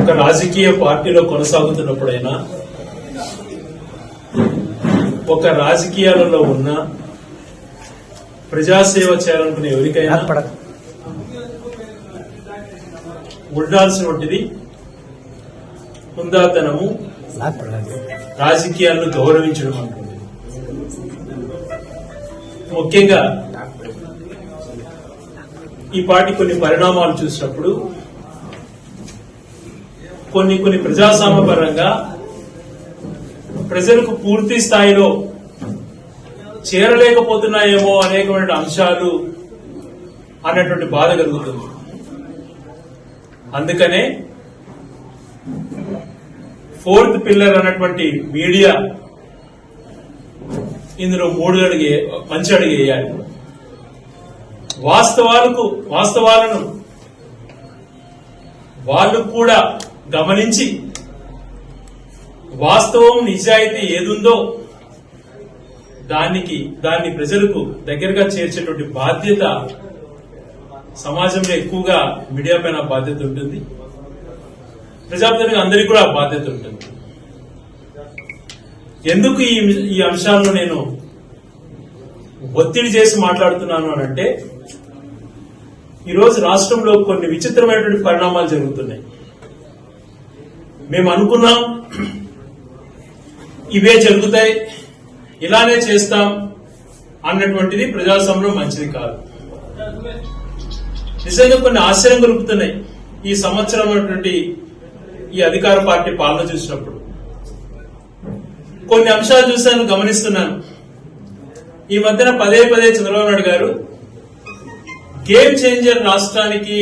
ఒక రాజకీయ పార్టీలో కొనసాగుతున్నప్పుడైనా ఒక రాజకీయాలలో ఉన్న ప్రజాసేవ చేయాలనుకునే ఎవరికైనా ఉండాల్సినటువంటిది హుందాతనము రాజకీయాలను గౌరవించడం అనుకుంది ముఖ్యంగా ఈ పార్టీ కొన్ని పరిణామాలు చూసినప్పుడు కొన్ని కొన్ని ప్రజాస్వామ్య పరంగా ప్రజలకు పూర్తి స్థాయిలో చేరలేకపోతున్నాయేమో అనేకమైన అంశాలు అన్నటువంటి బాధ కలుగుతుంది. అందుకనే ఫోర్త్ పిల్లర్ అన్నటువంటి మీడియా ఇందులో మూడు అడిగే మంచి అడిగి వేయాలి వాస్తవాలకు వాస్తవాలను వాళ్ళు కూడా గమనించి వాస్తవం నిజాయితీ ఏదుందో దానికి దాన్ని ప్రజలకు దగ్గరగా చేర్చేటువంటి బాధ్యత సమాజంలో ఎక్కువగా మీడియా పైన బాధ్యత ఉంటుంది. ప్రజాప్రతినిధులకు అందరికీ కూడా బాధ్యత ఉంటుంది. ఎందుకు ఈ ఈ అంశాలను నేను ఒత్తిడి చేసి మాట్లాడుతున్నాను అని అంటే ఈరోజు రాష్ట్రంలో కొన్ని విచిత్రమైనటువంటి పరిణామాలు జరుగుతున్నాయి. మేము అనుకున్నాం ఇవే జరుగుతాయి ఇలానే చేస్తాం అన్నటువంటిది ప్రజాస్వామ్యం మంచిది కాదు. నిజంగా కొన్ని ఆశ్చర్యం కలుగుతున్నాయి ఈ సంవత్సరం అటువంటి ఈ అధికార పార్టీ పాలన చూసినప్పుడు. కొన్ని అంశాలు చూశాను గమనిస్తున్నాను. ఈ మధ్యన పదే పదే చంద్రబాబు నాయుడు గారు గేమ్ చేంజర్ రాష్ట్రానికి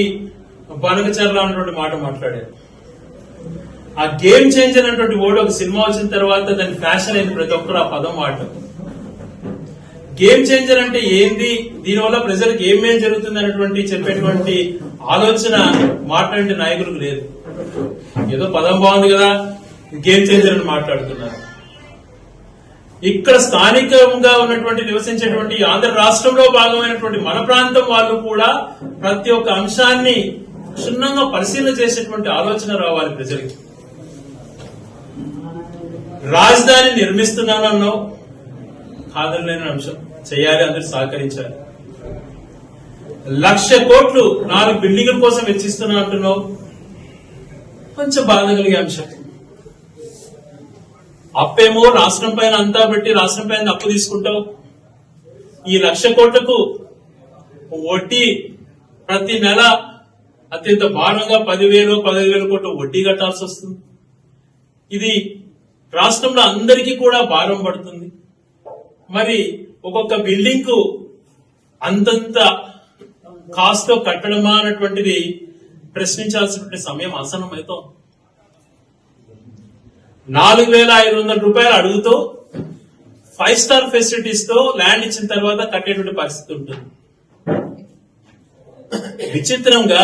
బనకచర్ల అన్నటువంటి మాట మాట్లాడారు. ఆ గేమ్ చేంజర్ అనేటువంటి వర్డ్ ఒక సినిమా వచ్చిన తర్వాత దాని ఫ్యాషన్ అయింది ప్రతి ఒక్కరు ఆ పదం వాడటం. గేమ్ చేంజర్ అంటే ఏంది? దీనివల్ల ప్రజలకు ఏమేం జరుగుతుంది అనేటువంటి చెప్పేటువంటి ఆలోచన మాట్లాడే నాయకులకు లేదు. ఏదో పదం బాగుంది కదా గేమ్ చేంజర్ అని మాట్లాడుతున్నారు. ఇక్కడ స్థానికంగా ఉన్నటువంటి నివసించేటువంటి ఆంధ్ర రాష్ట్రంలో భాగమైనటువంటి మన ప్రాంతం వాళ్ళు కూడా ప్రతి ఒక్క అంశాన్ని క్షుణ్ణంగా పరిశీలన చేసేటువంటి ఆలోచన రావాలి ప్రజలకి. రాజధాని నిర్మిస్తున్నానన్నావు. కాదనలేని అంశం. చేయాలి అందరు సహకరించాలి. లక్ష కోట్లు నాలుగు బిల్డింగుల కోసం వెచ్చిస్తున్నా అంటున్నావు. కొంచెం బాధ కలిగే అంశం. అప్పేమో రాష్ట్రం పైన అంతా పెట్టి రాష్ట్రం పైన అప్పు తీసుకుంటావు. ఈ లక్ష కోట్లకు వడ్డీ ప్రతి నెల అత్యంత భారంగా పదివేలు పదిహేను వేల కోట్లు వడ్డీ కట్టాల్సి వస్తుంది. ఇది రాష్ట్రంలో అందరికీ కూడా భారం పడుతుంది. మరి ఒక్కొక్క బిల్డింగ్కు అంతంత కాస్ట్ కట్టడమా అన్నటువంటిది ప్రశ్నించాల్సినటువంటి సమయం ఆసనం అవుతాం నాలుగు వేల ఐదు వందల రూపాయలు అడుగుతూ ఫైవ్ స్టార్ ఫెసిలిటీస్తో ల్యాండ్ ఇచ్చిన తర్వాత కట్టేటువంటి పరిస్థితి ఉంటుంది. విచిత్రంగా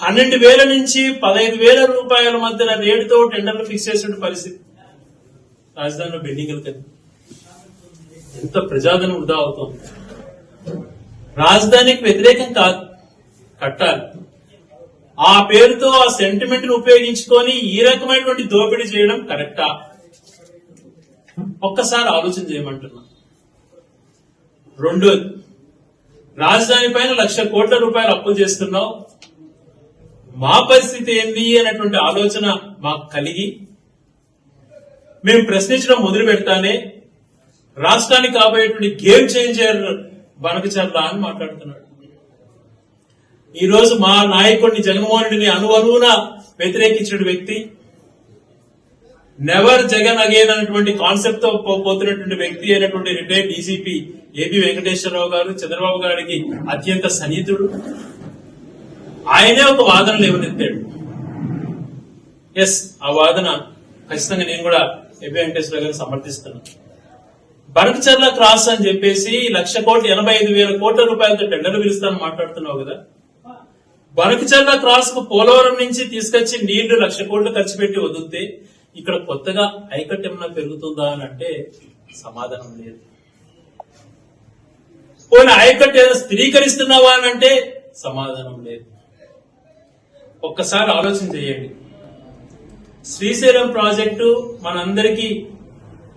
పన్నెండు వేల నుంచి పదహైదు వేల రూపాయల మధ్యన రేటుతో టెండర్లు ఫిక్స్ చేసిన పరిస్థితి. రాజధానిలో బిల్డింగ్లు కదా ఎంత ప్రజాధనం వృధా అవుతుంది. రాజధానికి వ్యతిరేకం కాదు. కట్టాలి. ఆ పేరుతో ఆ సెంటిమెంట్ను ఉపయోగించుకొని ఈ రకమైనటువంటి దోపిడీ చేయడం కరెక్టా ఒక్కసారి ఆలోచన చేయమంటున్నా. రెండోది రాజధాని పైన లక్ష కోట్ల రూపాయలు అప్పులు చేస్తున్నావు. మా పరిస్థితి ఏంది అనేటువంటి ఆలోచన మాకు కలిగి మేము ప్రశ్నించడం మొదలు పెడతానే రాష్ట్రానికి కాబోయేటువంటి గేమ్ చేంజర్ బనకచర్ల అని మాట్లాడుతున్నాడు. ఈరోజు మా నాయకుడిని జగన్మోహన్ రెడ్డిని అనువనువున వ్యతిరేకించిన వ్యక్తి నెవర్ జగన్ అగేన్ అనేటువంటి కాన్సెప్ట్తో పోతున్నటువంటి వ్యక్తి అయినటువంటి రిటైర్డ్ డీజీపీ ఏపీ వెంకటేశ్వరరావు గారు చంద్రబాబు గారికి అత్యంత సన్నిహితుడు. ఆయనే ఒక వాదన లేవనెత్తాడు ఎస్ ఆ వాదన ఖచ్చితంగా నేను కూడా ఏపీ వెంకటేశ్వర గారు సమర్థిస్తున్నాను బనకచర్ల క్రాస్ అని చెప్పేసి లక్ష కోట్లు ఎనభై ఐదు వేల కోట్ల రూపాయలతో టెండర్లు పిలుస్తాను మాట్లాడుతున్నావు కదా. బనకచర్ల క్రాస్కు పోలవరం నుంచి తీసుకొచ్చి నీళ్ళు లక్ష కోట్లు ఖర్చు పెట్టి వదిలితే ఇక్కడ కొత్తగా ఐకట్ ఏమన్నా పెరుగుతుందా అని అంటే సమాధానం లేదు. పోనీ ఐకట్ ఏదో స్థిరీకరిస్తున్నావా అని అంటే సమాధానం లేదు. ఒక్కసారి ఆలోచన చేయండి. శ్రీశైలం ప్రాజెక్టు మనందరికీ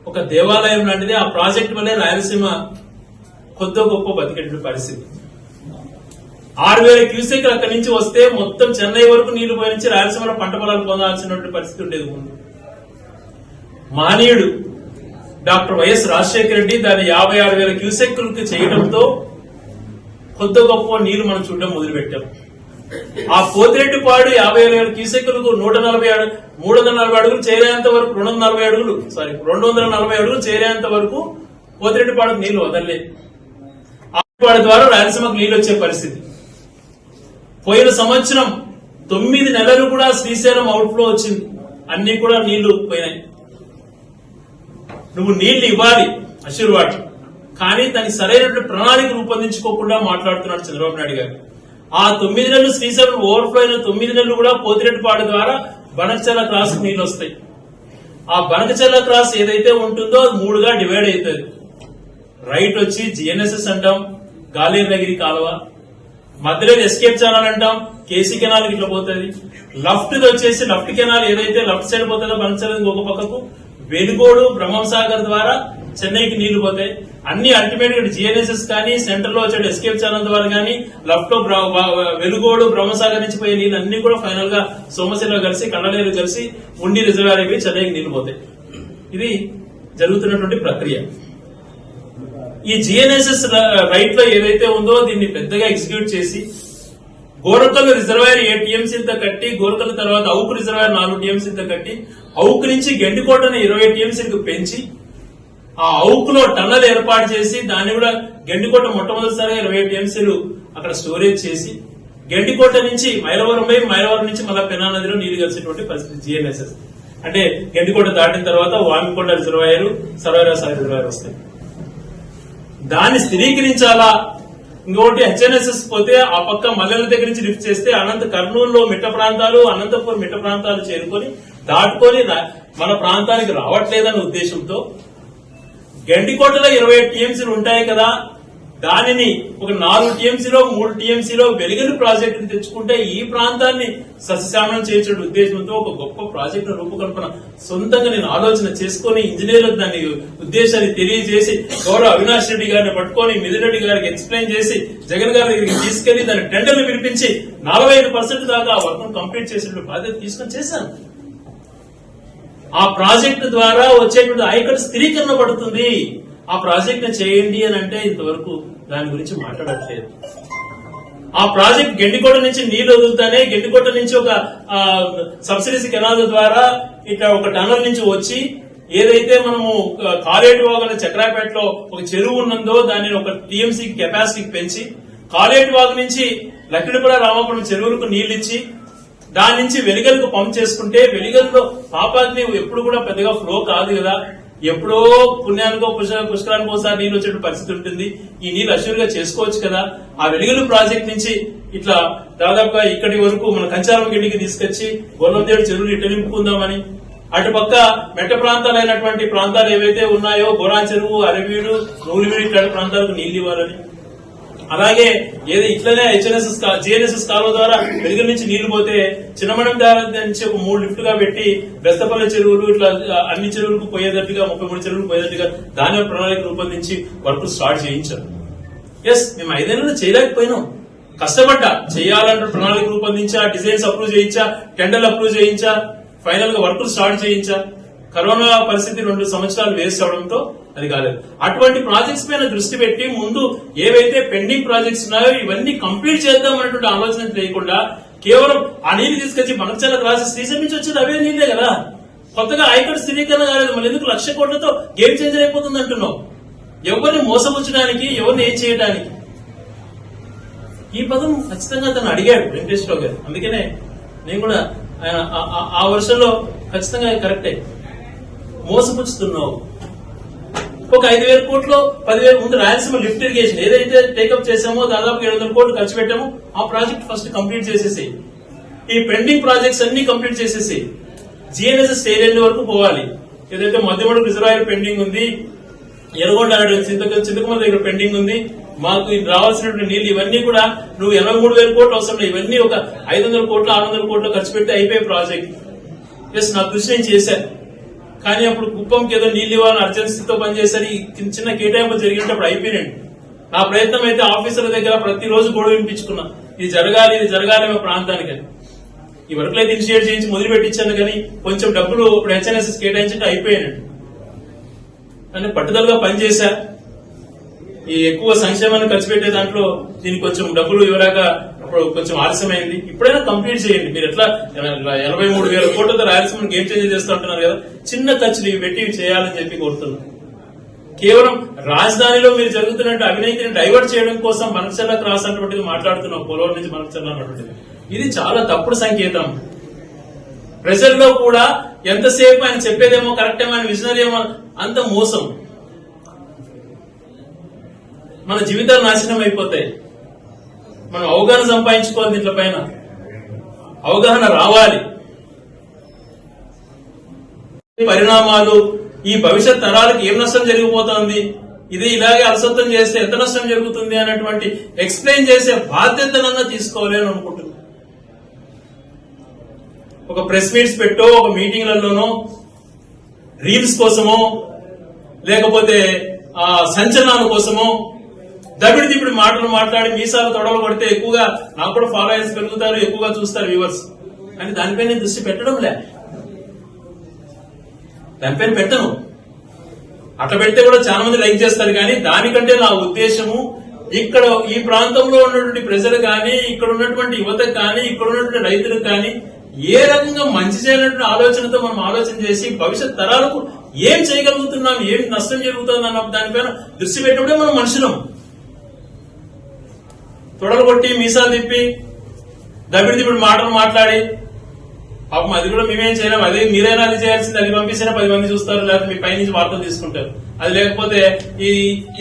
ఒక దేవాలయం లాంటిది. ఆ ప్రాజెక్ట్ వల్లే రాయలసీమ కొద్ది గొప్ప బతికేటువంటి పరిస్థితి. ఆరు వేల క్యూసెక్లు అక్కడి నుంచి వస్తే మొత్తం చెన్నై వరకు నీళ్ళు పోయి నుంచి రాయలసీమలో పంట పొలాలు పొందాల్సినటువంటి పరిస్థితి ఉండేది ముందు. మానీయుడు డాక్టర్ వైఎస్ రాజశేఖర రెడ్డి దాని యాభై ఆరు వేల క్యూసెక్లకు చేయడంతో కొద్ది గొప్ప నీళ్ళు మనం చూడడం మొదలుపెట్టాం. ఆ పోతిరెడ్డిపాడు యాభై వేల క్యూసెక్లకు నూట నలభై ఆరు మూడు వందల నలభై అడుగులు చేరేంత వరకు రెండు వందల నలభై అడుగులు సారీ రెండు వందల నలభై అడుగులు చేరేంత వరకు పోతిరెడ్డిపాడుకు నీళ్ళు వదలలేదు వాడి ద్వారా రాయలసీమకు నీళ్ళు వచ్చే పరిస్థితి. పోయిన సంవత్సరం తొమ్మిది నెలలు కూడా శ్రీశైలం అవుట్ఫ్లో వచ్చింది. అన్ని కూడా నీళ్ళు పోయినాయి. నువ్వు నీళ్ళు ఇవ్వాలి ఆశీర్వాద్. కానీ దానికి సరైనటువంటి ప్రణాళిక రూపొందించుకోకుండా మాట్లాడుతున్నాడు చంద్రబాబు నాయుడు గారు. ఆ తొమ్మిది నెలలు శ్రీశైలం ఓవర్ఫ్లో అయిన తొమ్మిది నెలలు కూడా పోతిరెడ్డిపాడు ద్వారా బనకచర్ల క్రాస్ నీళ్ళు వస్తాయి. ఆ బనకచర్ల క్రాస్ ఏదైతే ఉంటుందో అది మూడుగా డివైడ్ అవుతుంది. రైట్ వచ్చి జిఎన్ఎస్ఎస్ అంటాం గాలేర్నగిరి కాలువ. మధ్యలో ఎస్కేప్ ఛానల్ అంటాం కేసీ కెనాల్ ఇట్లా పోతుంది. లెఫ్ట్ వచ్చేసి లెఫ్ట్ కెనాల్ ఏదైతే లెఫ్ట్ సైడ్ పోతుందో బంచర్ ఇంకొక పక్కకు వెలుగోడు బ్రహ్మం సాగర్ ద్వారా చెన్నైకి నీళ్ళు పోతాయి. అన్ని అల్టిమేట్గా జిఎన్ఎస్ఎస్ కానీ సెంటర్లో వచ్చే ఎస్కేప్ ఛానల్ ద్వారా కానీ లెఫ్ట్లో వెలుగోడు బ్రహ్మసాగర్ నుంచి పోయే నీళ్ళు అన్ని కూడా ఫైనల్గా సోమశిల కలిసి కండలేరు కలిసి ఉండి రిజర్వాయర్ అయిపోయి చెన్నైకి నీళ్ళు పోతాయి. ఇది జరుగుతున్నటువంటి ప్రక్రియ. ఈ జిఎన్ఎస్ఎస్ రైట్లో ఏదైతే ఉందో దీన్ని పెద్దగా ఎగ్జిక్యూట్ చేసి గోరకల్ రిజర్వాయర్ ఏ టీఎంసీలతో కట్టి గోరకల్ తర్వాత అవుకు రిజర్వాయర్ నాలుగు టీఎంసీలతో కట్టి అవుకు నుంచి గెండికోటను ఇరవై టీఎంసీలకు పెంచి ఆ అవుకులో టన్నల్ ఏర్పాటు చేసి దాన్ని కూడా గెండికోట మొట్టమొదటిసారిగా ఇరవై టీఎంసీలు అక్కడ స్టోరేజ్ చేసి గెండికోట నుంచి మైలవరం పోయి మైలవరం నుంచి మళ్ళా పెనా నదిలో నీరు కలిసేటువంటి పరిస్థితి జిఎన్ఎస్ఎస్. అంటే గెండికోట దాటిన తర్వాత వామికొండ రిజర్వాయర్ సర్వరాసాయి రిజర్వాయర్ వస్తాయి. దాన్ని స్థిరీకరించాలా? ఇంకొకటి హెచ్ఎన్ఎస్ఎస్ పోతే ఆ పక్క మల్లెల దగ్గర నుంచి లిఫ్ట్ చేస్తే అనంత కర్నూలులో మిట్ట ప్రాంతాలు అనంతపురం మిట్ట ప్రాంతాలు చేరుకొని దాటుకొని మన ప్రాంతానికి రావట్లేదనే ఉద్దేశంతో గండికోటలో ఇరవై టీఎంసీలు ఉంటాయి కదా దానిని ఒక నాలుగు టీఎంసీలో మూడు టీఎంసీలో వెలుగులు ప్రాజెక్టు తెచ్చుకుంటే ఈ ప్రాంతాన్ని సస్యశామనం చేసే ఉద్దేశంతో ఒక గొప్ప ప్రాజెక్టు రూపకల్పన సొంతంగా నేను ఆలోచన చేసుకొని ఇంజనీర్లకు దాని ఉద్దేశాన్ని తెలియజేసి గౌరవ అవినాష్ రెడ్డి గారిని పట్టుకొని మిదిరెడ్డి గారికి ఎక్స్ప్లెయిన్ చేసి జగన్ గారి దగ్గరికి తీసుకెళ్ళి దాని టెండర్లు పిలిపించి నలభై ఐదు పర్సెంట్ దాకా ఆ వర్క్ కంప్లీట్ చేసేటువంటి బాధ్యత తీసుకొని చేశాను. ఆ ప్రాజెక్టు ద్వారా వచ్చేటువంటి ఆయకట్టు స్థిరీకరణ పడుతుంది. ఆ ప్రాజెక్ట్ చేయండి అని అంటే ఇంతవరకు దాని గురించి మాట్లాడట్లేదు. ఆ ప్రాజెక్ట్ గెండికోట నుంచి నీళ్ళు వదులుతానే గెండికోట నుంచి ఒక సబ్సిడీస్ కెనాల్ ద్వారా ఇట్లా ఒక టనల్ నుంచి వచ్చి ఏదైతే మనము ఆ, కాలేటి వాగు చక్రాపేటలో ఒక చెరువు ఉన్నందో దాన్ని ఒక టీఎంసీ కెపాసిటీ పెంచి కాలేటి వాగు నుంచి లక్కిడిపడ రామాపురం చెరువులకు నీళ్ళు ఇచ్చి దాని నుంచి వెలుగలకు పంప్ చేసుకుంటే వెలుగల్లో పాపాగ్ని ఎప్పుడు కూడా పెద్దగా ఫ్లో కాదు కదా. ఎప్పుడో పుణ్యానికో పుష్క పుష్కరానికో ఒకసారి నీళ్ళు వచ్చే పరిస్థితి ఉంటుంది. ఈ నీళ్ళు అష్యూర్గా చేసుకోవచ్చు కదా. ఆ వెలుగులు ప్రాజెక్ట్ నుంచి ఇట్లా దాదాపుగా ఇక్కడి వరకు మన కంచారం గిడ్డికి తీసుకొచ్చి గొల్లందేడు చెరువులు ఇట్ట నింపుకుందామని. అటుపక్క మెట్ట ప్రాంతాలైనటువంటి ప్రాంతాలు ఏవైతే ఉన్నాయో గోరా చెరువు అరవీడు నూలివీడు ఇట్లాంటి ప్రాంతాలకు నీళ్ళు ఇవ్వాలని. అలాగే ఏదో ఇట్లనే హెచ్ఎన్ఎస్ఎస్ జిఎన్ఎస్ఎస్ కాలువ ద్వారా వెలుగు నుంచి నీళ్ళు పోతే చిన్నమణం నుంచి ఒక మూడు లిఫ్ట్గా పెట్టి బెస్తపల్లి చెరువులు ఇట్లా అన్ని చెరువులకు పోయేటట్టుగా ముప్పై మూడు చెరువులకు పోయేటట్టుగా దాని ప్రణాళిక రూపొందించి వర్క్ స్టార్ట్ చేయించారు. ఎస్ మేము ఐదేళ్ళు చేయలేకపోయినాం. కష్టపడ్డా. చేయాలంటే ప్రణాళిక రూపొందించా డిజైన్స్ అప్రూవ్ చేయించా టెండర్లు అప్రూవ్ చేయించా ఫైనల్గా వర్క్ స్టార్ట్ చేయించా. కరోనా పరిస్థితి రెండు సంవత్సరాలు వేస్ట్ అవడంతో అది కాలేదు. అటువంటి ప్రాజెక్ట్స్ పైన దృష్టి పెట్టి ముందు ఏవైతే పెండింగ్ ప్రాజెక్ట్స్ ఉన్నాయో ఇవన్నీ కంప్లీట్ చేద్దాం అనేటువంటి ఆలోచన లేకుండా కేవలం ఆ నీళ్ళు తీసుకొచ్చి మనచాలకు రాసి శ్రీశైలం నుంచి వచ్చేది అవే నీళ్ళే కదా. కొత్తగా ఐకట్ స్థిరీకరణ కాలేదు. మళ్ళీ ఎందుకు లక్ష కోట్లతో గేమ్ చేంజర్ అయిపోతుంది అంటున్నావు? ఎవరిని మోసపుచ్చడానికి ఎవరిని ఏం చేయడానికి ఈ పదం ఖచ్చితంగా తను అడిగాడు వెంకటేశ్వరరావు గారు. అందుకనే నేను కూడా ఆయన ఆ- ఆ వర్షంలో ఖచ్చితంగా కరెక్టే. మోసపుచ్చుతున్నావు. ఒక ఐదు వేల కోట్లు పదివేల ముందు రాయలసీమ లిఫ్ట్ ఇరిగేషన్ ఏదైతే టేకప్ చేసామో దాదాపు ఏడు వందల కోట్లు ఖర్చు పెట్టామో ఆ ప్రాజెక్ట్ ఫస్ట్ కంప్లీట్ చేసేసి ఈ పెండింగ్ ప్రాజెక్ట్స్ అన్ని కంప్లీట్ చేసేసి జిఎన్ఎస్ఎస్ స్టేజ్ వరకు పోవాలి. ఏదైతే మధ్యమడుగు రిజర్వాయర్ పెండింగ్ ఉంది ఎర్రగొండ చింతక చింతకుమల దగ్గర పెండింగ్ ఉంది మాకు ఇది రావాల్సినటువంటి నీళ్ళు ఇవన్నీ కూడా నువ్వు ఎనభై మూడు వేల కోట్లు అవసరం ఇవన్నీ ఒక ఐదు వందల కోట్లు ఆరు వందల కోట్లు ఖర్చు పెట్టి అయిపోయే ప్రాజెక్ట్. ఎస్ నా కృషి నేను చేశాను. కానీ అప్పుడు కుప్పంకి ఏదో నీళ్ళు ఇవ్వాలని అర్జెన్సీతో పనిచేశారు. ఈ చిన్న కేటాయింపు జరిగినప్పుడు అయిపోయినండి నా ప్రయత్నం అయితే ఆఫీసర్ల దగ్గర ప్రతిరోజు గొడవ వినిపించుకున్నా. ఇది జరగాలి ఇది జరగాలి మా ప్రాంతానికి అని. ఈ వరకు అయితే ఇనిషియేట్ చేయించి మొదలు పెట్టించాను కానీ కొంచెం డబ్బులు ఇప్పుడు హెచ్ఎన్ఎస్ఎస్ కేటాయించంటే అయిపోయానండి కానీ పట్టుదలగా పనిచేశా. ఈ ఎక్కువ సంక్షేమాన్ని ఖర్చు పెట్టే దాంట్లో దీనికి కొంచెం డబ్బులు ఇవ్వరాక అప్పుడు కొంచెం ఆలస్యమైంది. ఇప్పుడైనా కంప్లీట్ చేయండి. మీరు ఎట్లా ఎనభై మూడు వేల కోట్లతో రాయలసీమ గేమ్ చేంజ్ చేస్తూ ఉంటున్నారు కదా. చిన్న ఖర్చులు ఇవి పెట్టి ఇవి చేయాలని చెప్పి కోరుతున్నాను కేవలం రాజధానిలో మీరు జరుగుతున్నట్టు అవినీతిని డైవర్ట్ చేయడం కోసం మనసెల్ల క్రాస్ అన్నటువంటిది మాట్లాడుతున్నాం. పోలవరం నుంచి మనసెల్ల అన్నటువంటిది. ఇది చాలా తప్పుడు సంకేతం. ప్రజల్లో కూడా ఎంతసేపు ఆయన చెప్పేదేమో కరెక్ట్ ఏమో ఆయన విజనరీ ఏమో అంత మోసం. మన జీవితాలు నాశనం అయిపోతాయి. మనం అవగాహన సంపాదించుకోవాలి దీంట్లో పైన. అవగాహన రావాలి. పరిణామాలు ఈ భవిష్యత్ తరాలకు ఏం నష్టం జరిగిపోతోంది? ఇది ఇలాగే అలసత్వం చేస్తే ఎంత నష్టం జరుగుతుంది అనేటువంటి ఎక్స్ప్లెయిన్ చేసే బాధ్యతనన్నా తీసుకోవాలి అని అనుకుంటున్నాను ఒక ప్రెస్ మీట్స్ పెట్టో ఒక మీటింగ్లలోనో రీల్స్ కోసమో లేకపోతే ఆ సంచలనాల కోసమో దబిడి దిబిడి మాటలు మాట్లాడి మీసాలు తొడవలు కొడితే ఎక్కువగా నాకు కూడా ఫాలోయర్స్ పెరుగుతారు ఎక్కువగా చూస్తారు వ్యూవర్స్. అని దానిపైన దృష్టి పెట్టడం లే. దానిపైన పెట్టను. అట్లా పెడితే కూడా చాలా మంది లైక్ చేస్తారు కానీ దానికంటే నా ఉద్దేశము ఇక్కడ ఈ ప్రాంతంలో ఉన్నటువంటి ప్రజలు కానీ ఇక్కడ ఉన్నటువంటి యువతకు కానీ ఇక్కడ ఉన్నటువంటి రైతులకు కానీ ఏ రకంగా మంచి చేయాలనే ఆలోచనతో మనం ఆలోచన చేసి భవిష్యత్ తరాలకు ఏం చేయగలుగుతున్నాం ఏం నష్టం జరుగుతుంది అన్న దానిపైన దృష్టి పెట్టడమే మనం మనుషులం. తొడలు కొట్టి మీసాలు తిప్పి దబిడి దిబిడి మాటలు మాట్లాడి పాపం అది కూడా మేమేం చేయలేము అది మీరైనా అది చేయాల్సింది అది పంపిస్తేనే పది మంది చూస్తారు లేకపోతే మీ పైనుంచి వార్తలు తీసుకుంటారు. అది లేకపోతే ఈ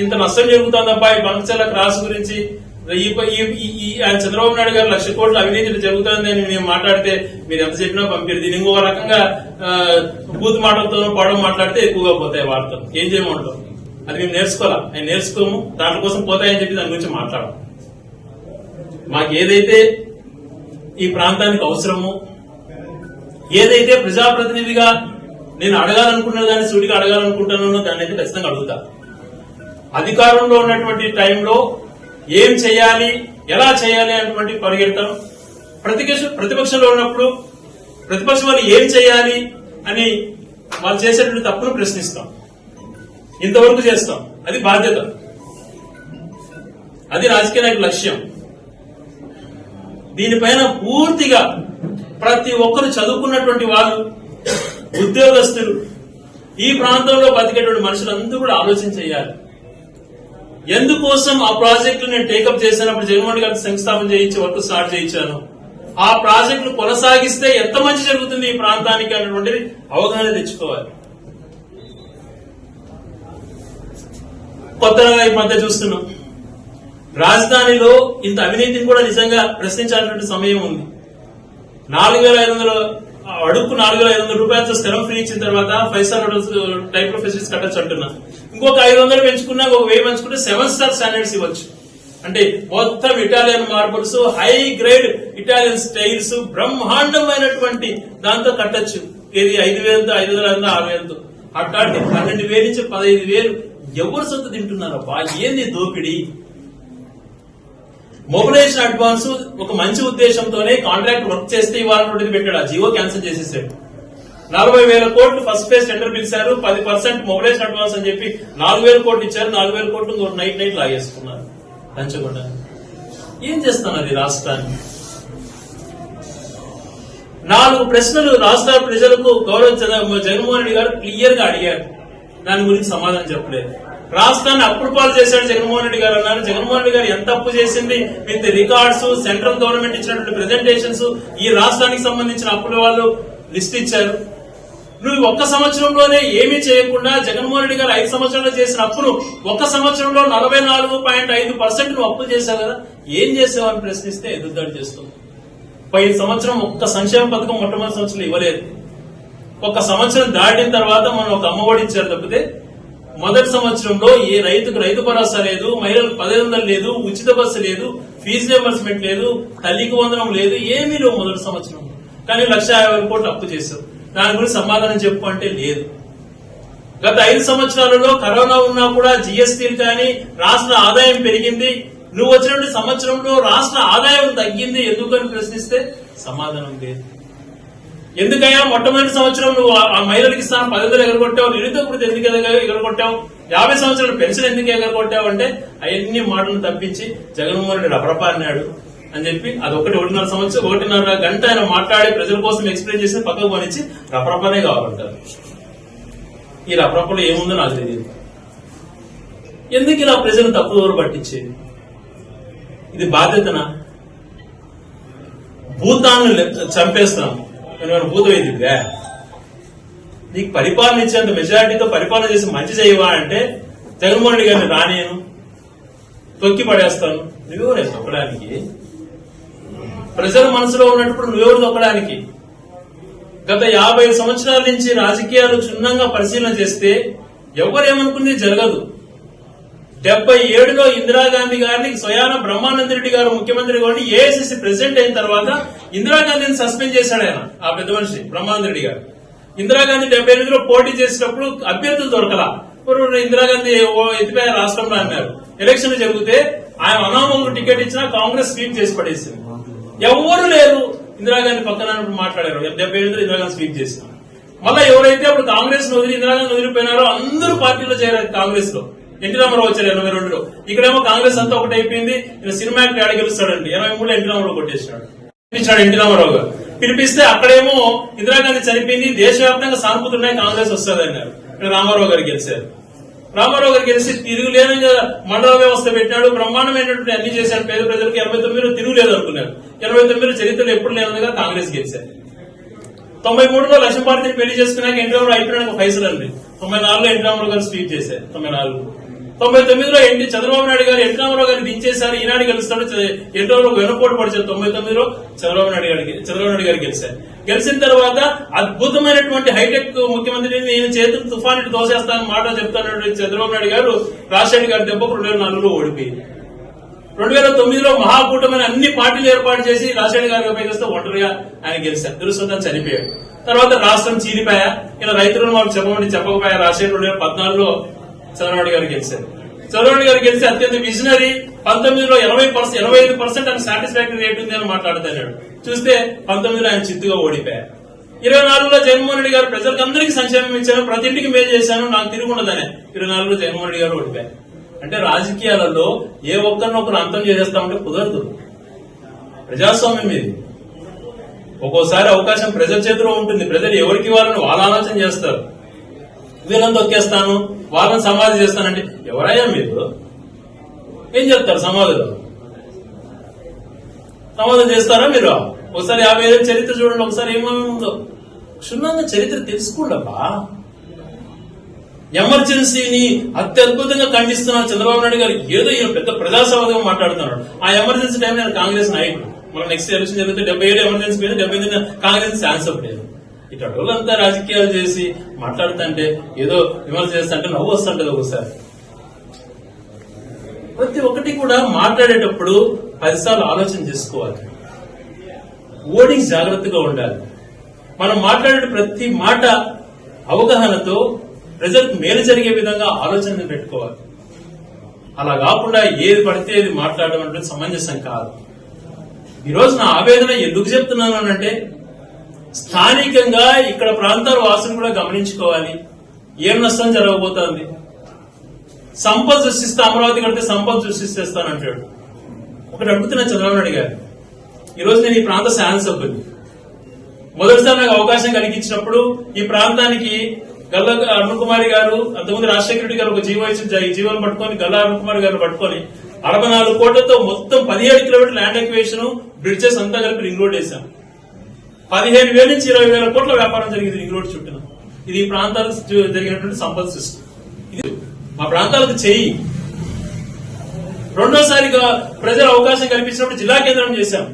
ఇంత నష్టం జరుగుతుందబ్బా ఈ బంక్చర్ల క్రాస్ గురించి. ఈ ఆయన చంద్రబాబు నాయుడు గారు లక్ష కోట్లు అవినీతి జరుగుతుంది అని నేను మాట్లాడితే మీరు ఎంత చెప్పినా పంపారు. దీని ఇంకో రకంగా బూత్ మాటలతో పడవ మాట్లాడితే ఎక్కువగా పోతాయి వార్తలు. ఏం చేయమంటాం అది మేము నేర్చుకోవాలా? ఆయన నేర్చుకోము దాంట్లో కోసం పోతాయని చెప్పి దాని గురించి మాట్లాడాలి మాకు ఏదైతే ఈ ప్రాంతానికి అవసరమో ఏదైతే ప్రజాప్రతినిధిగా నేను అడగాలనుకున్న దాన్ని సూటిగా అడగాలనుకుంటున్నానో దాన్ని అయితే ఖచ్చితంగా అడుగుతా. అధికారంలో ఉన్నటువంటి టైంలో ఏం చేయాలి ఎలా చేయాలి అనేటువంటి పరిగెడతాం. ప్రతిపక్ష ప్రతిపక్షంలో ఉన్నప్పుడు ప్రతిపక్షం వాళ్ళు ఏం చేయాలి అని వాళ్ళు చేసేటువంటి తప్పును ప్రశ్నిస్తాం. ఇంతవరకు చేస్తాం. అది బాధ్యత. అది రాజకీయ నాయకు లక్ష్యం. దీనిపైన పూర్తిగా ప్రతి ఒక్కరు చదువుకున్నటువంటి వాళ్ళు ఉద్యోగస్తులు ఈ ప్రాంతంలో బతికేటువంటి మనుషులందరూ కూడా ఆలోచన చేయాలి. ఎందుకోసం ఆ ప్రాజెక్టు నేను టేకప్ చేసినప్పుడు జగన్మోహన్ గారికి శంకుస్థాపన చేయించి వర్క్ స్టార్ట్ చేయించాను? ఆ ప్రాజెక్టులు కొనసాగిస్తే ఎంత మంచి జరుగుతుంది ఈ ప్రాంతానికి అనేటువంటిది అవగాహన తెచ్చుకోవాలి. కొత్తగా ఈ మధ్య చూస్తున్నాం. రాజధానిలో ఇంత అవినీతిని కూడా నిజంగా ప్రశ్నించాల్సినటువంటి సమయం ఉంది. నాలుగు వేల ఐదు వందల అడుగు నాలుగు వేల ఐదు వందల రూపాయలతో స్థిరం ఫ్రీ ఇచ్చిన తర్వాత five star hotels type of facilities కట్టచ్చు అంటున్నా. ఇంకొక ఐదు వందలు పెంచుకున్నా ఒక వెయ్యి పెంచుకుంటే సెవెన్ స్టార్ స్టాండర్డ్స్ ఇవ్వచ్చు. అంటే మొత్తం Italian marbles high grade Italian styles బ్రహ్మాండమైనటువంటి దాంతో కట్టచ్చు. ఇది ఐదు వేలతో ఐదు వేల ఐదు ఆరు వేలతో. అట్లాంటి పన్నెండు వేలు నుంచి పదహైదు వేలు ఎవరు సొంత తింటున్నారబ్బా? ఏంది దోపిడీ? మొబిలైజేషన్ అడ్వాన్స్ ఒక మంచి ఉద్దేశంతోనే కాంట్రాక్ట్ వర్క్ చేస్తే ఇవ్వాలన్నది పెట్టాడు. ఆ జియో క్యాన్సిల్ చేసేసాడు. నలభై వేల కోట్లు ఫస్ట్ ఫేజ్ టెండర్ పిలిచారు. పది పర్సెంట్ మొబిలైజేషన్ అడ్వాన్స్ అని చెప్పి నాలుగు వేల కోట్లు ఇచ్చారు. నాలుగు వేల కోట్లు నైట్ నైట్ లాగేసుకున్నారు. పంచకుండా ఏం చేస్తున్నారు ఈ రాష్ట్రాన్ని? నాలుగు ప్రశ్నలు రాష్ట్ర ప్రజలకు గౌరవ జగన్మోహన్ రెడ్డి గారు క్లియర్గా అడిగారు. దాని గురించి సమాధానం చెప్పలేదు. రాష్ట్రాన్ని అప్పులు పాలు చేశాడు జగన్మోహన్ రెడ్డి గారు అన్నారు. జగన్మోహన్ రెడ్డి గారు ఎంత అప్పు చేసింది? విత్ రికార్డ్స్ సెంట్రల్ గవర్నమెంట్ ఇచ్చినటువంటి ప్రెజెంటేషన్స్ ఈ రాష్ట్రానికి సంబంధించిన అప్పుల వాళ్ళు లిస్ట్ ఇచ్చారు. నువ్వు ఒక్క సంవత్సరంలోనే ఏమీ చేయకుండా జగన్మోహన్ రెడ్డి గారు ఐదు సంవత్సరాలు చేసిన అప్పును ఒక్క సంవత్సరంలో నలభై నాలుగు పాయింట్ ఐదు పర్సెంట్ నువ్వు అప్పు చేశావు కదా? ఏం చేసావు అని ప్రశ్నిస్తే ఎదురుదాడి చేస్తుంది. పైన సంవత్సరం ఒక్క సంక్షేమ పథకం మొట్టమొదటి సంవత్సరం ఇవ్వలేదు. ఒక సంవత్సరం దాటిన తర్వాత మనం ఒక అమ్మఒడి ఇచ్చారు తప్పితే మొదటి సంవత్సరంలో ఏ రైతుకు రైతు భరోసా లేదు మహిళలకు పదహైదు వందలు లేదు ఉచిత బస్సు లేదు ఫీజు రియంబర్స్మెంట్ లేదు తల్లికి వందనం లేదు ఏమీ లేవు మొదటి సంవత్సరం. కానీ లక్ష యాభై కోట్లు అప్పు చేశారు. దాని గురించి సమాధానం చెప్పు అంటే లేదు. గత ఐదు సంవత్సరాలలో కరోనా ఉన్నా కూడా జిఎస్టీలు కానీ రాష్ట్ర ఆదాయం పెరిగింది. నువ్వు వచ్చినటువంటి సంవత్సరంలో రాష్ట్ర ఆదాయం తగ్గింది. ఎందుకని ప్రశ్నిస్తే సమాధానం లేదు. ఎందుకయ్యా? మొట్టమొదటి సంవత్సరం నువ్వు ఆ- మహిళలకి స్థానం ఇస్తాను పది వందలు ఎగరగొట్టావు నిరుద్యోగుడు ఎందుకు ఎగరగొట్టావు? యాభై సంవత్సరాల పెన్షన్ ఎందుకు ఎగరగొట్టావు అంటే అవన్నీ మాటలు తప్పించి జగన్మోహన్ రెడ్డి రపరప అని చెప్పి అది ఒకటి ఒకటిన్నర సంవత్సరం ఒకటిన్నర గంట ఆయన మాట్లాడి ప్రజల కోసం ఎక్స్ప్లెయిన్ చేసి పక్కకు పనిచ్చి రపరపనే కావాలంటారు. ఈ రపరపలో ఏముందో నాకు తెలియదు. ఎందుకు ఇలా ప్రజలు తప్పుదోవ పట్టించేది? ఇది బాధ్యతనా? భూతాన్ని లె- చంపేస్తాం నేను భూతమైంది నీకు పరిపాలన ఇచ్చేంత మెజారిటీతో పరిపాలన చేసి మంచి చేయవా అంటే జగన్మోహన్ రెడ్డి గారిని రానేను తొక్కి పడేస్తాను నువ్వెవరే తొక్కడానికి? ప్రజల మనసులో ఉన్నప్పుడు నువ్వెవరు తొక్కడానికి? గత యాభై సంవత్సరాల నుంచి రాజకీయాలు క్షుణ్ణంగా పరిశీలన చేస్తే ఎవరేమనుకుంది జరగదు. డెబ్బై ఏడులో ఇందిరాగాంధీ గారిని స్వయాన బ్రహ్మానంద రెడ్డి గారు ముఖ్యమంత్రి కాబట్టి ఏఐసిసి ప్రెసిడెంట్ అయిన తర్వాత ఇందిరాగాంధీని సస్పెండ్ చేశాడు ఆయన ఆ పెద్ద మనిషి బ్రహ్మానంద రెడ్డి గారు. ఇందిరాగాంధీ డెబ్బై ఎనిమిదిలో పోటీ చేసినప్పుడు అభ్యర్థులు దొరకలా. ఇందిరాగాంధీ ఓ రాష్ట్రంలో అన్నారు. ఎలక్షన్ జరిగితే ఆయన అనామకులు టికెట్ ఇచ్చినా కాంగ్రెస్ స్వీప్ చేసి పడేసింది. ఎవరు లేరు. ఇందిరాగాంధీ పక్కన మాట్లాడారు. డెబ్బై ఎనిమిదిలో ఇందిరాగాంధీ స్వీప్ చేసిన. మళ్ళీ ఎవరైతే అప్పుడు కాంగ్రెస్ వదిలి ఇందిరాగాంధీ వదిలిపోయినారో అందరూ పార్టీలో చేరారు కాంగ్రెస్లో ఎన్టీ రామారావు వచ్చారు ఎనభై రెండులో. ఇక్కడేమో కాంగ్రెస్ అంతా ఒకటి అయిపోయింది. ఈయన సినిమా ఆడ గెలుస్తాడండి. ఎనభై మూడులో ఎన్టీ రామారావు కొట్టేసినాడు పిలిపించాడు ఎన్టీ రామారావు గారు. పిలిపిస్తే అక్కడేమో ఇందిరాగాంధీ చనిపోయింది. దేశవ్యాప్తంగా సానుభూతి కాంగ్రెస్ వస్తుంది అన్నారు. ఇక్కడ రామారావు గారు గెలిచారు. రామారావు గారు గెలిచి తిరుగులేనంగా మండల వ్యవస్థ పెట్టాడు బ్రహ్మాండమైనటువంటి అన్ని చేశాడు. పేద ప్రజలకు ఎనభై తొమ్మిదిలో తిరుగులేదు అనుకున్నారు. ఎనభై తొమ్మిదిలో చరిత్రలో ఎప్పుడు లేనుగా కాంగ్రెస్ గెలిచారు. తొంభై మూడులో లక్ష్మీపార్తిని పెళ్ళి చేసుకున్నాక ఎన్టీ రామారావు అయిపోయినాక ఫైసల్ అండి. తొంభై నాలుగులో ఎన్టీ రామారావు గారు స్వీప్ చేశారు. తొంభై నాలుగు. తొంభై తొమ్మిదిలో ఎన్టీ చంద్రబాబు నాయుడు గారు ఎన్టీ రామారావు గారిని దించేశారు ఈనాడు గెలుస్తాడు చ- ఎన్టీ రామారావు వెనుకోటు పడిచారు? తొంభై తొమ్మిదిలో చంద్రబాబు నాయుడు గారికి చంద్రబాబు నాయుడు గారు గెలిచారు. గెలిచిన తర్వాత అద్భుతమైనటువంటి హైటెక్ ముఖ్యమంత్రిని నేను చేతులు తుఫాను దోసేస్తానని మాట చెప్తాను చంద్రబాబు నాయుడు గారు రాజశేఖర్ గారి దెబ్బకు రెండు వేల నాలుగులో ఓడిపోయింది రెండు వేల తొమ్మిదిలో మహాకూటమిని అన్ని పార్టీలు ఏర్పాటు చేసి రాజశేఖర్ గారికి ఉపయోగిస్తే ఒంటరిగా ఆయన గెలిచారు. దురుసుందని చనిపోయాడు తర్వాత రాష్ట్రం చీలిపాయా? ఇలా రైతులను వాళ్ళు చెప్పమని చెప్పకపోయా? రాజశేఖర్ రెండు వేల పద్నాలుగులో చంద్రబాబు గారు గెలిచారు. చంద్రబాబు గారు గెలిచి అత్యంత విజనరీ పంతొమ్మిదిలో ఎనభై పర్సెంట్ ఎనభై ఐదు పర్సెంట్ ఆయన సాటిస్ఫాక్టరీ రేట్ ఉంది అని మాట్లాడుతున్నాడు. చూస్తే పంతొమ్మిదిలో ఆయన చిత్తుగా ఓడిపోయారు. ఇరవై నాలుగులో జగన్మోహన్ రెడ్డి గారు ప్రజలకు అందరికీ సంక్షేమం ఇచ్చాను ప్రతి ఇంటికి మేలు చేశాను నాకు తిరిగి ఇరవై నాలుగులో జగన్మోహన్ రెడ్డి గారు ఓడిపోయారు. అంటే రాజకీయాలలో ఏ ఒక్కరినొకరు అంతం చేసేస్తామంటే కుదరదు. ప్రజాస్వామ్యం ఇది. ఒక్కోసారి అవకాశం ప్రజల చేతిలో ఉంటుంది. ప్రజలు ఎవరికి వాళ్ళని వాళ్ళ ఆలోచన చేస్తారు. వీళ్ళని తొక్కేస్తాను వాళ్ళని సమాధి చేస్తానంటే ఎవరయ్యా మీరు? ఏం చెప్తారు సమాధిలో? సమాధం చేస్తారా మీరు? ఒకసారి యాభై ఏళ్ళ చరిత్ర చూడండి ఒకసారి ఏమేమి ఉందో క్షుణ్ణంగా చరిత్ర తెలుసుకోండబ్బా. ఎమర్జెన్సీని అత్యద్భుతంగా ఖండిస్తున్నారు చంద్రబాబు నాయుడు గారు ఏదో ఈయన పెద్ద ప్రజాసభగా మాట్లాడుతున్నాడు ఆ ఎమర్జెన్సీ టైం నేను కాంగ్రెస్ నాయకుడు. మన నెక్స్ట్ ఎలక్షన్ జరిగితే డెబ్బై ఏడు ఎమర్జెన్సీ మీద డెబ్బై ఎనిమిది కాంగ్రెస్ ఆన్సర్ లేదు. ఇటు వాళ్ళంతా రాజకీయాలు చేసి మాట్లాడుతుంటే ఏదో విమర్శ చేస్తుంటే నవ్వు వస్తుంటది ఒకసారి. ప్రతి ఒక్కటి కూడా మాట్లాడేటప్పుడు పదిసార్లు ఆలోచన చేసుకోవాలి. ఓడింగ్ జాగ్రత్తగా ఉండాలి. మనం మాట్లాడే ప్రతి మాట అవగాహనతో ప్రజలకు మేలు జరిగే విధంగా ఆలోచన పెట్టుకోవాలి. అలా కాకుండా ఏది పడితే ఏది మాట్లాడడం అంటే సమంజసం కాదు. ఈరోజు నా ఆవేదన ఎందుకు చెప్తున్నాను అంటే స్థానికంగా ఇక్కడ ప్రాంతాల వాసులు కూడా గమనించుకోవాలి. ఏం నష్టం జరగబోతోంది? సంపద సృష్టిస్తే అమరావతి కడితే సంపద సృష్టిస్తేస్తానంటాడు ఒకటి అడుగుతున్నా చంద్రబాబు నాయుడు గారు. ఈరోజు నేను ఈ ప్రాంత శాసనసభ్యుని మొదటిసారి నాకు అవకాశం కలిగించినప్పుడు ఈ ప్రాంతానికి గల్లా అరుణ్ కుమారి గారు అంతకుముందు రాజశేఖర రెడ్డి గారు ఒక జీవో ఇచ్చి పట్టుకొని గల్లా అరుణ్ కుమార్ గారు పట్టుకొని అరవై నాలుగు కోట్లతో మొత్తం పదిహేడు కిలోమీటర్ ల్యాండ్ ఎక్వేషన్ బ్రిడ్జెస్ అంతా కలిపి రింగ్ రోడ్ వేశాం. పదిహేను వేల నుంచి ఇరవై వేల కోట్ల వ్యాపారం జరిగింది రింగ్ రోడ్ చుట్టూ ఇది ఈ ప్రాంతాలకు జరిగినటువంటి సంపద సృష్టి. ఇది మా ప్రాంతాలకు చేయి. రెండోసారిగా ప్రజలు అవకాశం కల్పించినప్పుడు జిల్లా కేంద్రం చేశాం.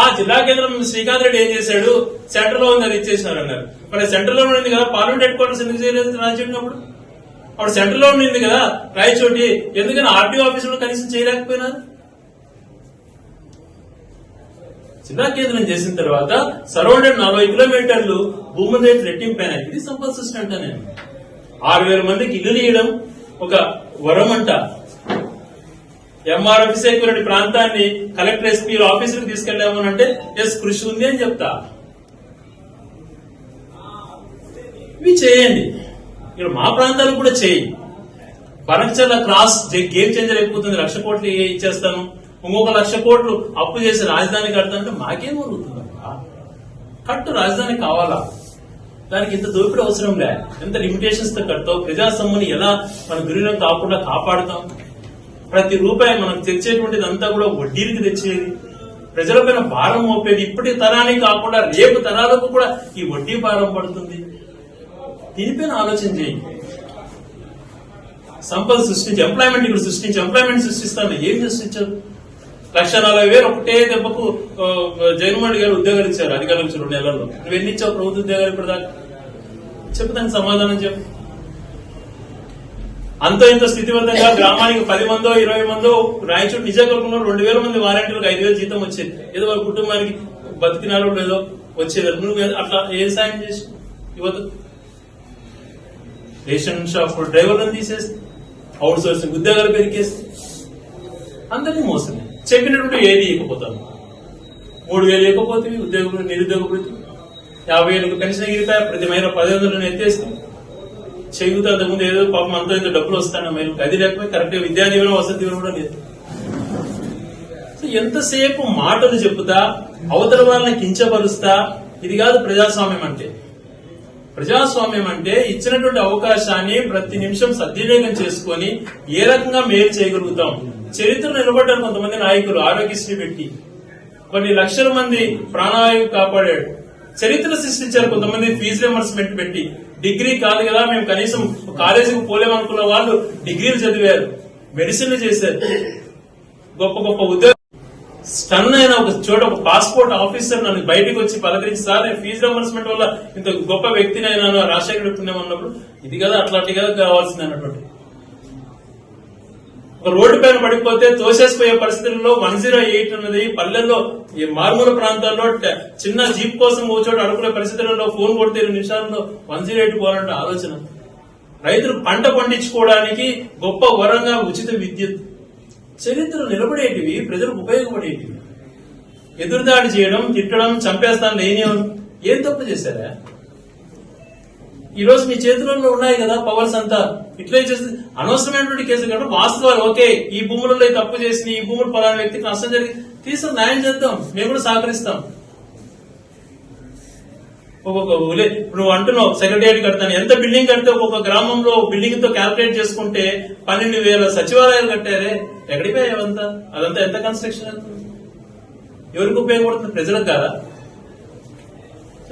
ఆ జిల్లా కేంద్రం శ్రీకాంత్ రెడ్డి ఏం చేశాడు? సెంటర్లో ఉంది అది ఇచ్చేసినారు అన్నారు. మరి సెంటర్లో ఉంది కదా పార్లమెంట్ హెడ్ క్వార్టర్స్ ఎందుకు చేయలేదు రాజకీయం అప్పుడు అప్పుడు సెంటర్లో ఉండింది కదా రాయచోటి. ఎందుకని ఆర్టీఓ ఆఫీసులో కనీసం చేయలేకపోయినారు జిల్లా కేంద్రం చేసిన తర్వాత సరౌండెడ్ నలభై కిలోమీటర్లు భూమి రేటు రెట్టింపైన ఇది సంపద సృష్టి అంట నేను ఆరు వేల మందికి ఇల్లు నీయడం ఒక వరం అంట ఎంఆర్ అభిషేక్ ప్రాంతాన్ని కలెక్టర్ ఎస్పీ ఆఫీసులకు తీసుకెళ్ళామని అంటే ఎస్ కృషి ఉంది అని చెప్తా. ఇవి చేయండి. ఇక్కడ మా ప్రాంతాలకు కూడా చేయి. బనకచర్ల క్రాస్ గేమ్ చేంజర్ అయిపోతుంది. లక్ష కోట్లు ఇచ్చేస్తాను. ఇంకొక లక్ష కోట్లు అప్పు చేసి రాజధాని కడతానంటే మాకేం జరుగుతుందమ్మా కట్టు రాజధాని కావాలా? దానికి ఇంత దోపిడీ అవసరం లే. ఎంత లిమిటేషన్స్తో కడతావు? ప్రజాసమ్మని ఎలా మన దుర్వినియోగం కాకుండా కాపాడుతాం? ప్రతి రూపాయి మనం తెచ్చేటువంటిది అంతా కూడా వడ్డీలకు తెచ్చేది. ప్రజలపైన భారం మోపేది ఇప్పటి తరానికి కాకుండా రేపు తరాలకు కూడా ఈ వడ్డీ భారం పడుతుంది. దీనిపైన ఆలోచన చేయండి. సంపద సృష్టించి ఎంప్లాయ్మెంట్ ఇక్కడ సృష్టించి ఎంప్లాయ్మెంట్ సృష్టిస్తాను ఏం సృష్టించారు? లక్ష నలభై వేలు ఒకటే దెబ్బకు జగన్మోహన్ రెడ్డి గారు ఉద్యోగాలు ఇచ్చారు అధికారులు ఇచ్చారు రెండు నెలల్లో. నువ్వు ఎన్ని ఇచ్చావు ప్రభుత్వ ఉద్యోగాలు ఇప్పుడు దాకా? చెప్పు దానికి సమాధానం చెప్పు. అంత ఇంత స్థితిబద్ధంగా గ్రామానికి పది మందో ఇరవై మందో రాయచూడు నిజాకర్గంలో రెండు వేల మంది వాలంటీర్లకు ఐదు వేలు జీతం వచ్చేది. ఏదో వాళ్ళ కుటుంబానికి బతికినారో లేదో వచ్చేది. నువ్వు అట్లా ఏ సాయం చేసి ఇవ్వదు రేషన్ షాప్ డ్రైవర్లను తీసేసి అవుట్ సోర్సింగ్ ఉద్యోగాలు పెరిగేసి అందరినీ మోసమే. చెప్పినటువంటి ఏది ఇవ్వకపోతాను మూడు వేలు ఇవ్వకపోతే ఉద్యోగులు నిరుద్యోగ వృత్తి యాభై వేలకు పెన్షన్ ఎగిరితే ప్రతి మహిళ పది వందలను ఎత్తేసి చెయ్యుతా అంతకుముందు ఏదో పాపం అంతా ఇంత డబ్బులు వస్తాను. మహిళ అది లేకపోతే కరెక్ట్ విద్యా దీవెన వసతి దీవెన కూడా లేదు. సో ఎంతసేపు మాటలు చెబుతా అవతల వాళ్ళని కించపరుస్తా ఇది కాదు ప్రజాస్వామ్యం అంటే. ప్రజాస్వామ్యం అంటే ఇచ్చినటువంటి అవకాశాన్ని ప్రతి నిమిషం సద్వినియోగం చేసుకొని ఏ రకంగా మేలు చేయగలుగుతాం? చరిత్ర నిలబడ్డారు కొంతమంది నాయకులు ఆరోగ్యశ్రీ పెట్టి. కొన్ని లక్షల మంది ప్రాణాయు కాపాడాడు. చరిత్ర సృష్టించారు కొంతమంది ఫీజు రియంబర్స్మెంట్ పెట్టి. డిగ్రీ కాదు కదా మేము కనీసం కాలేజీకి పోలేమనుకున్న వాళ్ళు డిగ్రీలు చదివారు. మెడిసిన్లు చేశారు. గొప్ప గొప్ప ఉద్యోగం స్టన్ అయిన ఒక చోట ఒక పాస్పోర్ట్ ఆఫీసర్ నన్ను బయటకు వచ్చి పలకరించి సార్ నేను ఫీజు రింబర్స్మెంట్ వల్ల ఇంత గొప్ప వ్యక్తిని అయినాను రాజశేఖర్ పుణ్యం అన్నప్పుడు ఇది కదా అట్లాంటి కదా కావాల్సింది అన్నటువంటి. ఒక రోడ్డు పైన పడిపోతే తోసేసిపోయే పరిస్థితుల్లో వన్ జీరో ఎయిట్ ఉన్నది పల్లెల్లో ఈ మారుమూల ప్రాంతాల్లో చిన్న జీప్ కోసం ఓ చోట అడుగునే పరిస్థితుల్లో ఫోన్ కొడితే నిమిషాల్లో వన్ జీరో ఎయిట్ పోవాలంటే ఆలోచన. రైతులు పంట పండించుకోవడానికి గొప్ప వరంగా ఉచిత విద్యుత్. చరిత్ర నిలబడేటివి ప్రజలకు ఉపయోగపడేటివి. ఎదురుదాడి చేయడం తిట్టడం చంపేస్తాను లేనియం ఏం తప్పు చేశారా? ఈ రోజు మీ చేతుల్లో ఉన్నాయి కదా పవర్స్ అంతా. ఇట్లే చేస్తే అనవసరమైనటువంటి కేసులు కాబట్టి వాస్తవాలు ఓకే ఈ భూములలో తప్పు చేసి ఈ భూములు పలానా వ్యక్తికి నష్టం జరిగి తీసుకుని న్యాయం చేద్దాం మేము కూడా సహకరిస్తాం. ఒక్కొక్క ఇప్పుడు నువ్వు అంటున్నావు సెక్రటేరియట్ కడతాను ఎంత బిల్డింగ్ కడితే ఒక్కొక్క గ్రామంలో బిల్డింగ్తో క్యాల్కులేట్ చేసుకుంటే పన్నెండు వేల సచివాలయాలు కట్టారే ఎక్కడికి అవంతా అదంతా? ఎంత కన్స్ట్రక్షన్ అవుతుంది? ఎవరికి ఉపయోగపడుతుంది? ప్రజలకు కాదా?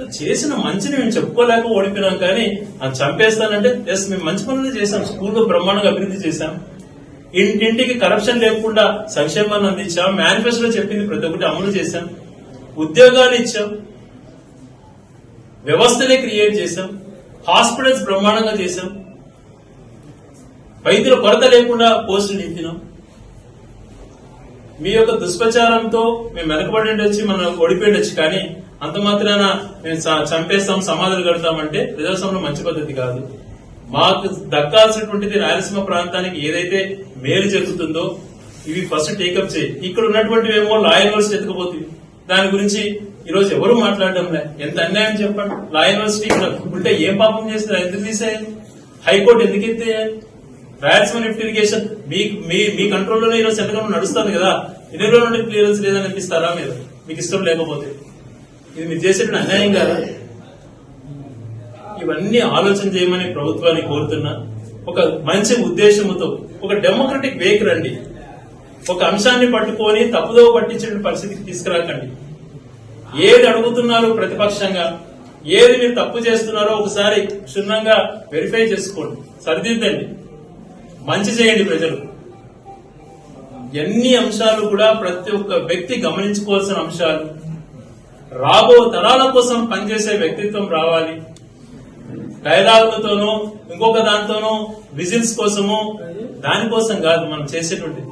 చేసిన మంచిని మేము చెప్పుకోలేక ఓడిపోయినాం కానీ అది చంపేస్తానంటే ఎస్ మేము మంచి పనులు చేశాం. స్కూల్లో బ్రహ్మాండంగా అభివృద్ధి చేశాం. ఇంటింటికి కరప్షన్ లేకుండా సంక్షేమాన్ని అందించాం. మేనిఫెస్టోలో చెప్పింది ప్రతి ఒక్కటి అమలు చేశాం. ఉద్యోగాలు ఇచ్చాం. వ్యవస్థనే క్రియేట్ చేశాం. హాస్పిటల్స్ బ్రహ్మాండంగా చేశాం. వైద్యుల కొరత లేకుండా పోస్టులు నింపినాం. మీ యొక్క దుష్ప్రచారంతో మేము వెనకబడి ఉండొచ్చు మనం ఓడిపోయి ఉండొచ్చు కానీ అంత మాత్రాన మేము చ- చంపేస్తాం సమాధులు కడతామంటే ప్రజాస్వామ్యం మంచి పద్ధతి కాదు. మాకు దక్కాల్సినటువంటిది రాయలసీమ ప్రాంతానికి ఏదైతే మేలు జరుగుతుందో ఇవి ఫస్ట్ టేకప్ చేయి. ఇక్కడ ఉన్నటువంటి ఏమో లాయర్స్ యూనివర్సిటీ ఎత్తుకుపోతుంది. దాని గురించి ఈరోజు ఎవరు మాట్లాడడం లే ఎంత అన్యాయం చెప్పండి. లా యూనివర్సిటీ ఉంటే ఏం పాపం చేస్తారు ఎందుకు తీసేయాలి. హైకోర్టు ఎందుకు ఎత్తేయాలి? రాయలసీమ లిఫ్ట్ ఇరిగేషన్ మీ మీ మీ కంట్రోల్లోనే ఈరోజు సెంట్రల్ నడుస్తుంది కదా. ఎన్ని రోజుల నుండి క్లియరెన్స్ లేదని అనిపిస్తారా మీరు? మీకు ఇష్టం లేకపోతే. ఇది మీరు చేసిన అన్యాయం కాదా? ఇవన్నీ ఆలోచన చేయమని ప్రభుత్వాన్ని కోరుతున్నా. ఒక మంచి ఉద్దేశంతో ఒక డెమోక్రటిక్ వేకి రండి. ఒక అంశాన్ని పట్టుకొని తప్పుదో పట్టించిన పరిస్థితికి తీసుకురాకండి. ఏది అడుగుతున్నారో ప్రతిపక్షంగా ఏది మీరు తప్పు చేస్తున్నారో ఒకసారి క్షుణ్ణంగా వెరిఫై చేసుకోండి. సరిదిద్దండి. మంచి చేయండి ప్రజలు. ఎన్ని అంశాలు కూడా ప్రతి ఒక్క వ్యక్తి గమనించుకోవాల్సిన అంశాలు. రాబో తరాల కోసం పనిచేసే వ్యక్తిత్వం రావాలి. డైలాగులతోనూ ఇంకొక దాంతోనూ విజిల్స్ కోసము దానికోసం కాదు మనం చేసేటువంటిది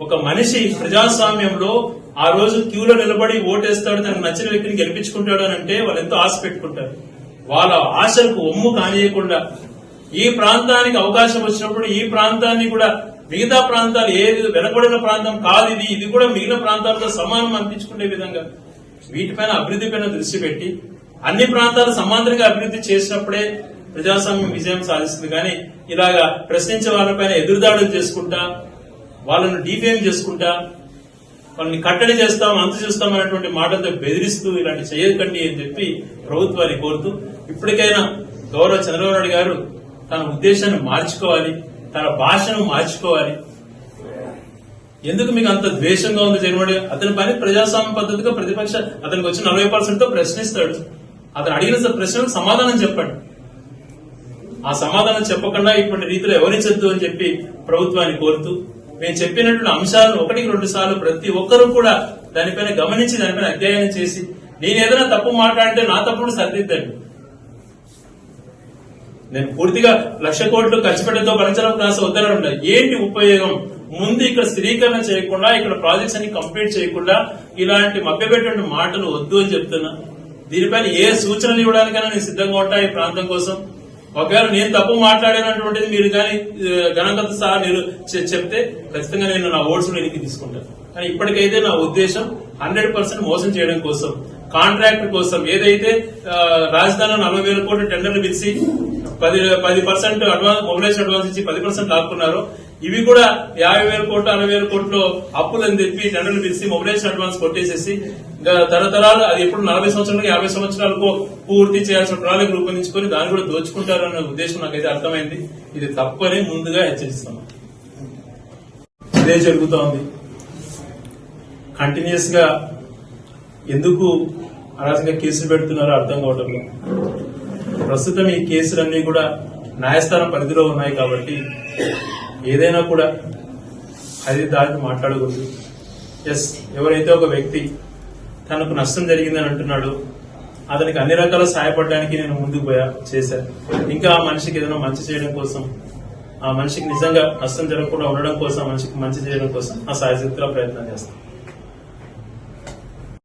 ఒక మనిషి ప్రజాస్వామ్యంలో ఆ రోజు క్యూలో నిలబడి ఓటేస్తాడు తనకు నచ్చిన వ్యక్తిని గెలిపించుకుంటాడు అని అంటే వాళ్ళు ఎంతో ఆశ పెట్టుకుంటారు. వాళ్ళ ఆశలకు ఒమ్ము కానియకుండా ఈ ప్రాంతానికి అవకాశం వచ్చినప్పుడు ఈ ప్రాంతాన్ని కూడా మిగతా ప్రాంతాలు ఏది వెనకబడిన ప్రాంతం కాదు ఇది ఇది కూడా మిగిలిన ప్రాంతాలతో సమానం అనిపించుకునే విధంగా వీటిపైన అభివృద్ధి పైన దృష్టి పెట్టి అన్ని ప్రాంతాలు సమాంతరంగా అభివృద్ధి చేసినప్పుడే ప్రజాస్వామ్యం విజయం సాధిస్తుంది. కానీ ఇలాగా ప్రశ్నించే వాళ్ళపైన ఎదురుదాడులు చేసుకుంటా వాళ్ళను డీఫేమ్ చేసుకుంటా వాళ్ళని కట్టడి చేస్తాం అంత చేస్తాం అనేటువంటి మాటలతో బెదిరిస్తూ ఇలాంటి చేయకండి అని చెప్పి ప్రభుత్వాన్ని కోరుతూ ఇప్పటికైనా గౌరవ చంద్రబాబు నాయుడు గారు తన ఉద్దేశాన్ని మార్చుకోవాలి తన భాషను మార్చుకోవాలి. ఎందుకు మీకు అంత ద్వేషంగా ఉంది జగన్మోహన్ అతని పని ప్రజాస్వామ్య పద్ధతిగా ప్రతిపక్ష అతనికి వచ్చి నలభై పర్సెంట్తో ప్రశ్నిస్తాడు. అతను అడిగిన ప్రశ్నలకు సమాధానం చెప్పండి. ఆ సమాధానం చెప్పకుండా ఇటువంటి రీతిలో ఎవరించద్దు అని చెప్పి ప్రభుత్వాన్ని కోరుతూ మేము చెప్పినటువంటి అంశాలను ఒకటికి రెండు సార్లు ప్రతి ఒక్కరూ కూడా దానిపైన గమనించి దానిపైన అధ్యయనం చేసి నేను ఏదైనా తప్పు మాట్లాడితే నా తప్పుడు సరిదిద్దండి. నేను పూర్తిగా లక్ష కోట్లు ఖర్చు పెట్టడంతో భరించడం కాస్త వద్దనడం ఏంటి ఉపయోగం? ముందు ఇక్కడ స్థిరీకరణ చేయకుండా ఇక్కడ ప్రాజెక్ట్స్ అన్ని కంప్లీట్ చేయకుండా ఇలాంటి మభ్యపెట్టిన మాటలు వద్దు అని చెప్తున్నా. దీనిపైన ఏ సూచనలు ఇవ్వడానికైనా నేను సిద్ధంగా ఉంటా ఈ ప్రాంతం కోసం. ఒకవేళ నేను తప్పు మాట్లాడినటువంటిది మీరు కానీ గణకత సహా మీరు చెప్తే ఖచ్చితంగా నేను నా ఓట్స్ వెనక్కి తీసుకుంటాను కానీ ఇప్పటికైతే నా ఉద్దేశం హండ్రెడ్ పర్సెంట్ మోసం చేయడం కోసం. కాంట్రాక్ట్ కోసం ఏదైతే రాజధానిలో నలభై వేల కోట్ల టెండర్లు పిలిచి పది పది పర్సెంట్ అడ్వాన్స్ మొబిలైజేషన్ అడ్వాన్స్ ఇచ్చి పది పర్సెంట్ లాక్కున్నారో ఇవి కూడా యాభై వేల కోట్లు అరవై వేల కోట్లు అప్పులు అని చెప్పి టెండర్లు పిలిచి మొబిలైజేషన్ అడ్వాన్స్ కొట్టేసేసి తరతరాలు అది ఎప్పుడు నలభై సంవత్సరాలకు యాభై సంవత్సరాలకు పూర్తి చేయాల్సిన ప్రణాళిక రూపొందించుకొని దాన్ని కూడా దోచుకుంటారు అనే ఉద్దేశం నాకైతే అర్థమైంది. ఇది తప్పని ముందుగా హెచ్చరిస్తాం ఇదే జరుగుతోంది కంటిన్యూస్గా ఎందుకు అరాజకంగా కేసులు పెడుతున్నారో అర్థం కావటం లేదు. ప్రస్తుతం ఈ కేసులన్నీ కూడా న్యాయస్థానం పరిధిలో ఉన్నాయి కాబట్టి ఏదైనా కూడా అది దాటి మాట్లాడకూడదు. ఎస్ ఎవరైతే ఒక వ్యక్తి తనకు నష్టం జరిగిందని అంటున్నాడు అతనికి అన్ని రకాల సహాయపడడానికి నేను ముందుకు పోయా చేశాను ఇంకా ఆ మనిషికి ఏదైనా మంచి చేయడం కోసం ఆ మనిషికి నిజంగా నష్టం జరగకుండా ఉండడం కోసం మనిషికి మంచి చేయడం కోసం ఆ సాయశక్తిలో ప్రయత్నం చేస్తాను.